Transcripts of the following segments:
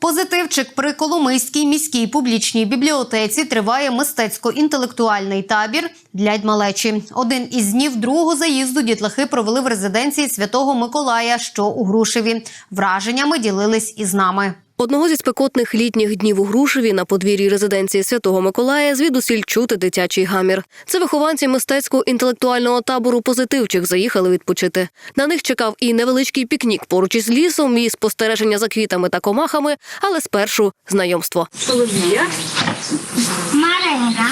Позитивчик при Коломийській міській публічній бібліотеці триває мистецько-інтелектуальний табір для малечі. Один із днів другого заїзду дітлахи провели в резиденції Святого Миколая, що у Грушеві. Враженнями ділились із нами. Одного зі спекотних літніх днів у Грушеві на подвір'ї резиденції Святого Миколая звідусіль чути дитячий гамір. Це вихованці мистецько-інтелектуального табору Позитивчик заїхали відпочити. На них чекав і невеличкий пікнік поруч із лісом, і спостереження за квітами та комахами, але спершу знайомство. Соломія, Марина.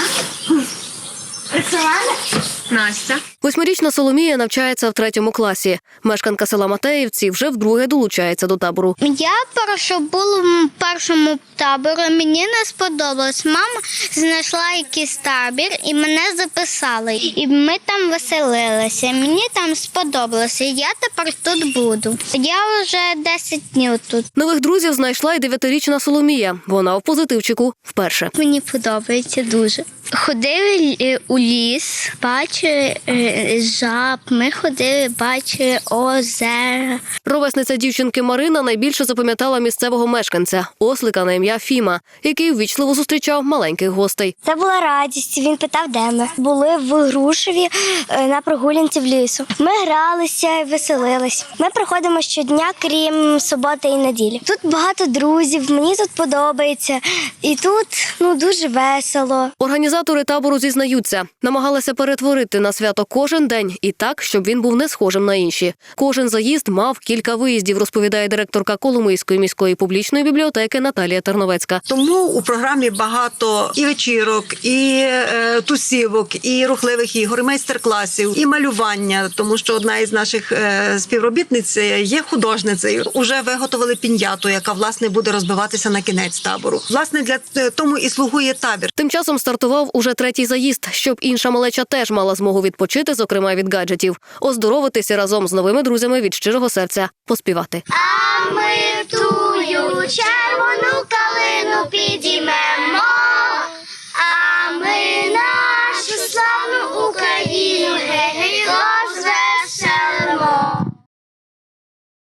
Настя. Восьмирічна Соломія навчається в третьому класі. Мешканка села Матеївці вже вдруге долучається до табору. Я перше була в першому таборі, мені не сподобалось. Мама знайшла якийсь табір і мене записали. І ми там веселилися. Мені там сподобалося. Я тепер тут буду. Я вже 10 днів тут. Нових друзів знайшла й дев'ятирічна Соломія. Вона в позитивчику вперше. Мені подобається дуже. Ходили е, у ліс, бачили е, жаб. Ми ходили, бачили озера. Ровесниця дівчинки Марина найбільше запам'ятала місцевого мешканця ослика на ім'я Фіма, який ввічливо зустрічав маленьких гостей. Це була радість. Він питав, де ми. Були в Грушеві е, на прогулянці в лісу. Ми гралися і веселились. Ми приходимо щодня, крім суботи і неділі. Тут багато друзів, мені тут подобається. І тут ну дуже весело. Організатори табору зізнаються, намагалися перетворити на свято кожен день і так, щоб він був не схожим на інші. Кожен заїзд мав кілька виїздів, розповідає директорка Коломийської міської публічної бібліотеки Наталія Терновецька. Тому у програмі багато і вечірок, і е, тусівок, і рухливих ігор, і майстер-класів, і малювання. Тому що одна із наших е, співробітниць є художницею. Уже виготовили пін'яту, яка власне буде розбиватися на кінець табору. Власне для е, тому і слугує табір. Тим часом стартував уже третій заїзд, щоб інша малеча теж мала змогу відпочити, зокрема від гаджетів, оздоровитися разом з новими друзями від щирого серця, поспівати. А ми тую червону калину підіймемо,